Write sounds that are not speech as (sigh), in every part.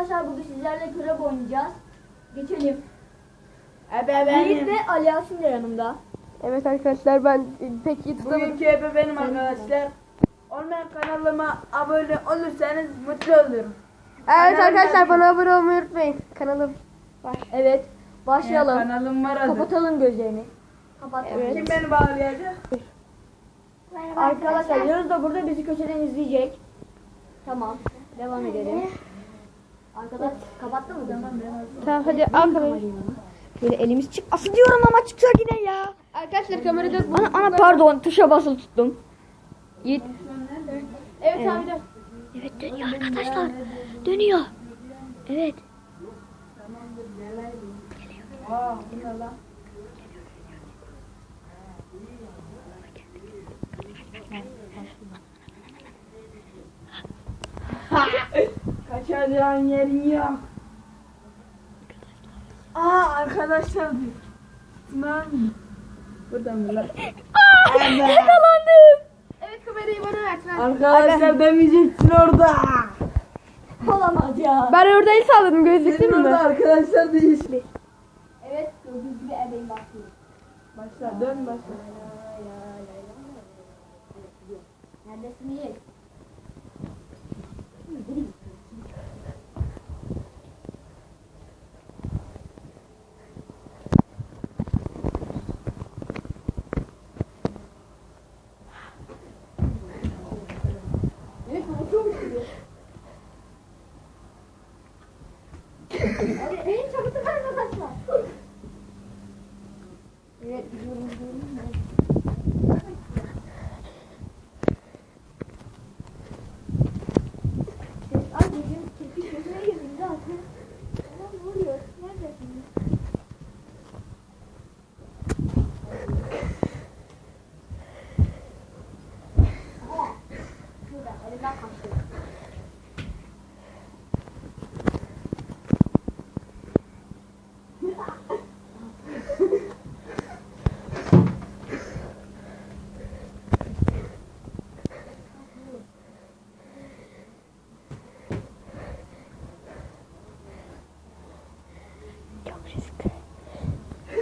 arkadaşlar bugün sizlerle krep oynayacağız. Geçelim. Ebe Yiğit benim. ve Ali Yasin de yanımda. Evet arkadaşlar ben pek iyi tutamadım. Bugünkü ebe benim arkadaşlar. Olmayan kanalıma abone olursanız mutlu olurum. Evet arkadaşlar bana abone olmayı unutmayın. Kanalım var. Evet. Başlayalım. Kanalım var adı. Kapatalım gözlerini. Kapat. Evet. Kim beni bağlayacak? Arkadaşlar Yunus da burada bizi köşeden izleyecek. Tamam. Devam edelim. Arkadaş kapattın mı? Tamam. Tamam hadi al kamerayı. Böyle elimiz çık. Asıl diyorum ama çıksa yine ya. Arkadaşlar kamerada Ana, ana pardon tuşa basılı tuttum. Yiğit. Evet abi. Evet dönüyor arkadaşlar. Dönüyor. Evet. Aa, bu ne lan? Kaçacağın yerin yok. Aa arkadaşlar. Lan. Burada mı lan? Yakalandım. Evet kamerayı bana ver. Arkadaşlar demeyeceksin orada. Olamaz ya. Ben orada el salladım gözlüklü Senin mü? orada arkadaşlar değil. Evet gördüğünüz gibi ebeğin başlıyor. Başla dön başla. Neredesin Yiğit? Evet, konuşuyormuş gibi. Hadi, en çabuk arkadaşlar. Evet, gidiyorum, gidiyorum. Ay gözüm kirpik gözüme girdi zaten. Ulan ne oluyor? Neredesin? Aa, şurada, elimden kaçtı.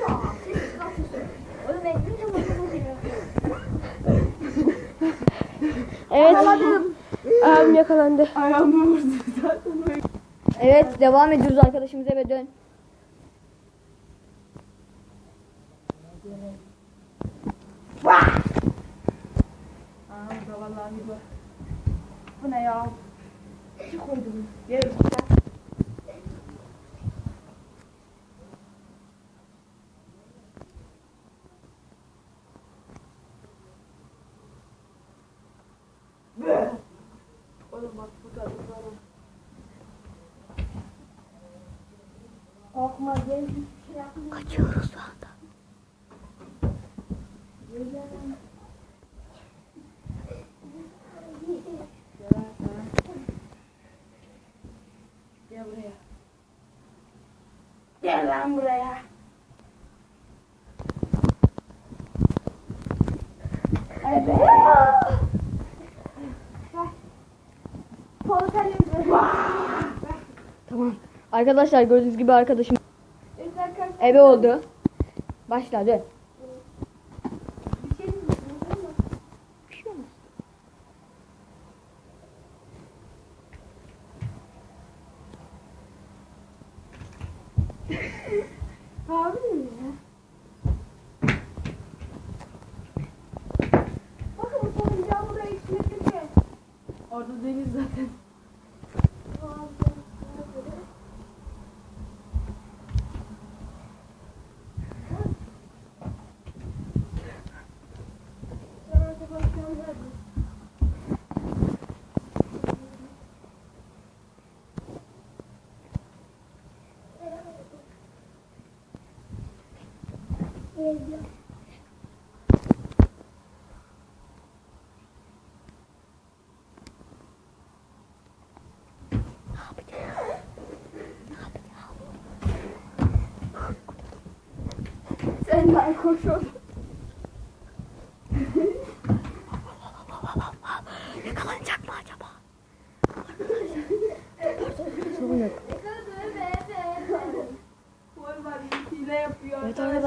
Ya, sessiz kal sessiz. Oğlum ben ne zaman konuşuyorum? Evet. Abim yakalandı. Ayağımı vurdu (laughs) zaten. Evet devam ediyoruz arkadaşımız eve dön. Aa burada vallahi bir bak. Bu ne ya? Kim koydu bunu? Gel. Be! Oğlum bak bu kadar bu kadar. Korkma gel. Kaçıyoruz şu anda. Gel buraya. Gel lan buraya. Evet. Tamam. Arkadaşlar gördüğünüz gibi arkadaşım ebe oldu. Başla dön. Bir şey olmaz. Abi ya. Bakın bu sonuncu buraya içmek yok. Orada deniz zaten. Sen ben koşuyorum. Yakalanacak mı acaba? Sorun yok. Evet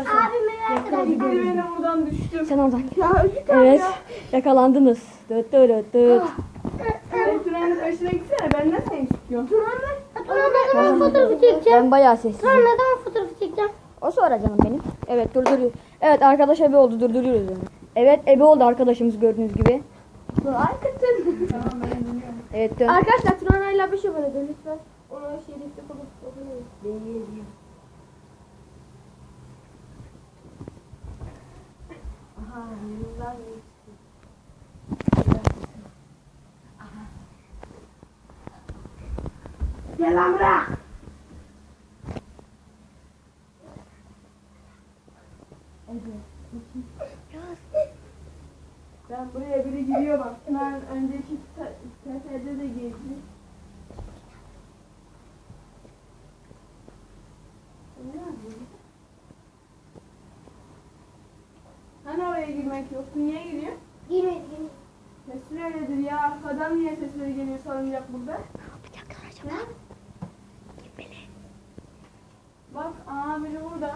arkadaşlar. Düştüm. Sen oradan. Ya Evet. ya. Yakalandınız. Dıt dıt dıt. Sen Turan'ın başına gitsene. Ben de seni ne zaman fotoğrafı çekeceğim? Ben bayağı sessiz. Sonra ne zaman fotoğrafı çekeceğim? O sonra canım benim. Evet durduruyor. Evet arkadaş ebe oldu durduruyoruz onu. Evet ebe oldu arkadaşımız gördüğünüz gibi. Arkadaşlar. Tamam ben dinliyorum. Evet dön. Arkadaşlar Turana'yla bir şey böyle de lütfen. Ona şerifte falan okuyun. Aha Gel lan bırak. Ben buraya biri giriyor bak. Ben önceki seferde de girdi. Hani oraya girmek yoktu? Niye giriyor? Girme girme. Sesli öyledir ya. Arkadan niye sesleri geliyor salıncak burada? Ne? Bak aa biri burada.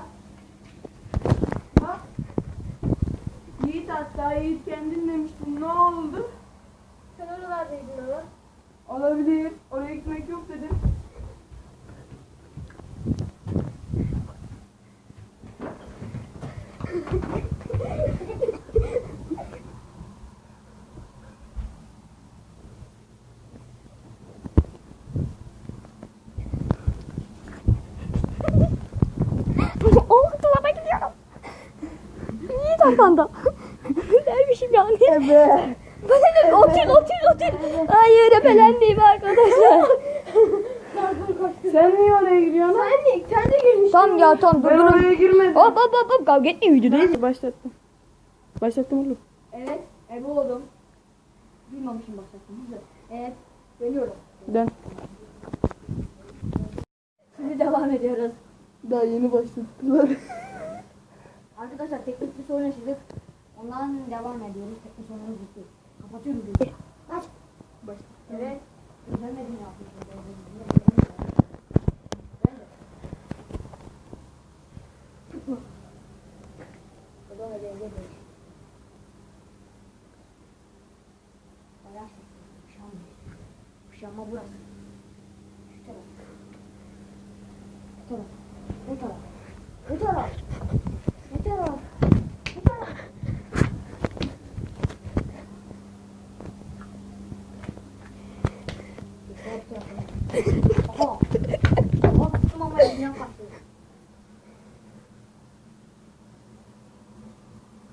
Bak. Yiğit hatta Yiğit kendin demiştin. Ne oldu? Sen oralardaydın ama. Olabilir. Oraya gitmek yok dedim. İyi arkanda. Güzelmişim yani. Evet. Bana ne? Otur otur otur. Hayır ebelenmeyeyim arkadaşlar. Sen niye oraya giriyorsun? Sen de, sen de girmişsin. Tam ya tam Ben durdurun. oraya girmedim. Hop hop hop hop kavga etmeyin videodayız. Başlattım. Başlattım oğlum. Evet ebe oldum. Bilmamışım başlattım. Evet dönüyorum. Dön. Şimdi devam ediyoruz. Daha yeni başlattılar. Arkadaşlar teknik bir sorun yaşadık. Ondan devam ediyoruz. Teknik sorunumuz bitti. Kapatıyoruz videoyu. Aç. Baş. Evet. Ben de. Sesli. Kuşanma. Kuşanma burası. Şu taraf. Bu taraf. Bu taraf. Bu taraf.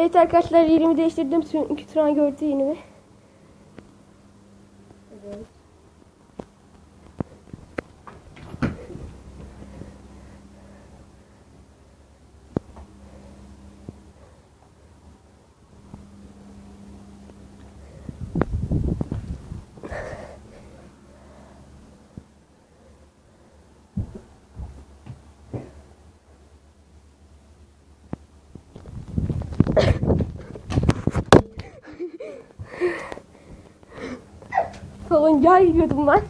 Evet arkadaşlar yerimi değiştirdim. Çünkü Turan gördü yerimi. Evet. Gidiyordum ben.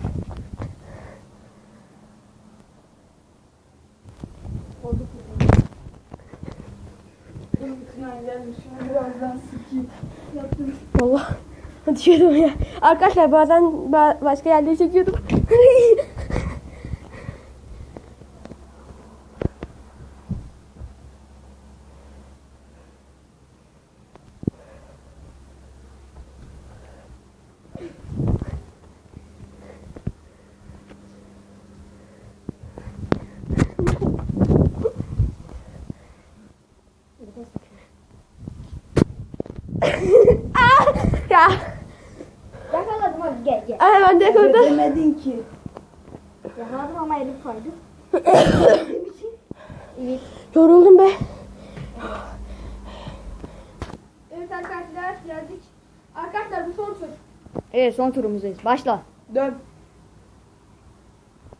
Sinan gelmiş. Şunu birazdan sıkayım. Yaptım. Valla. Düşüyordum ya. Arkadaşlar bazen ba- başka yerlere çekiyordum. (laughs) ya. Yakaladım hadi gel gel. Ay ben de yakaladım. Demedin ki. Yakaladım ama elim kaydı. evet. (coughs) Yoruldum be. Evet arkadaşlar geldik. Arkadaşlar bu son tur. Evet son turumuzdayız. Başla. Dön.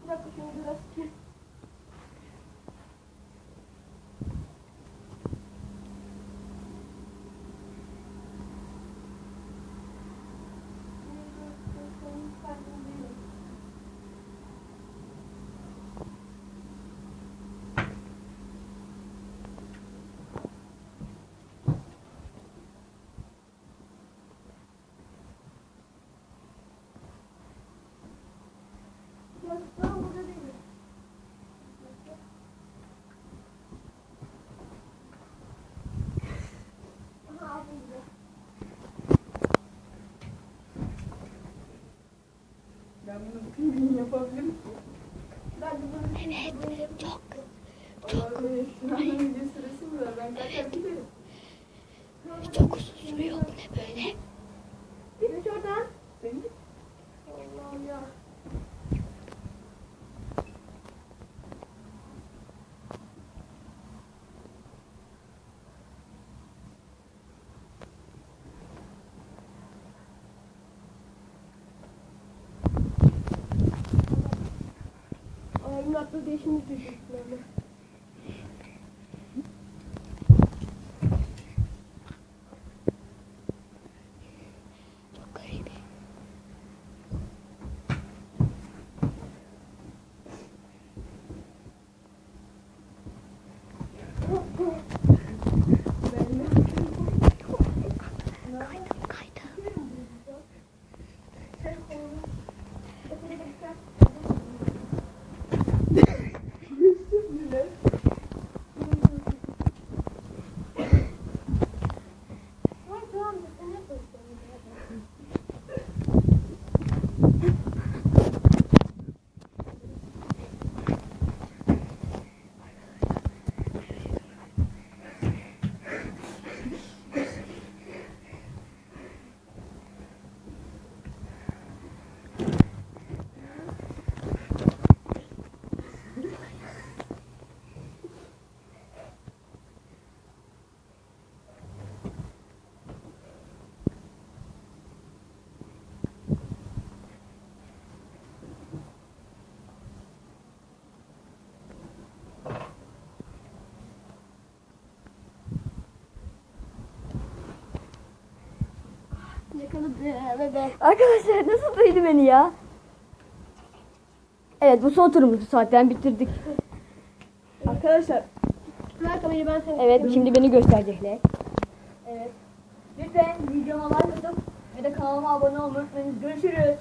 Bir dakika şunu biraz. Ben bunu bütün gün yapabilirim. Ben de bunu evet, çok. Çok. Şuranın video süresi mi var? Ben kaçar giderim. Çok uzun sürüyor ne böyle? Geç oradan. Sen git. Allah'ım ya. Abimin aklı değişimi Arkadaşlar nasıl duydu beni ya? Evet bu son turumuzu zaten bitirdik. Arkadaşlar ben. Evet şimdi beni gösterecekler. evet. Lütfen videoma like atıp ve de kanalıma abone olmayı unutmayınız. Görüşürüz.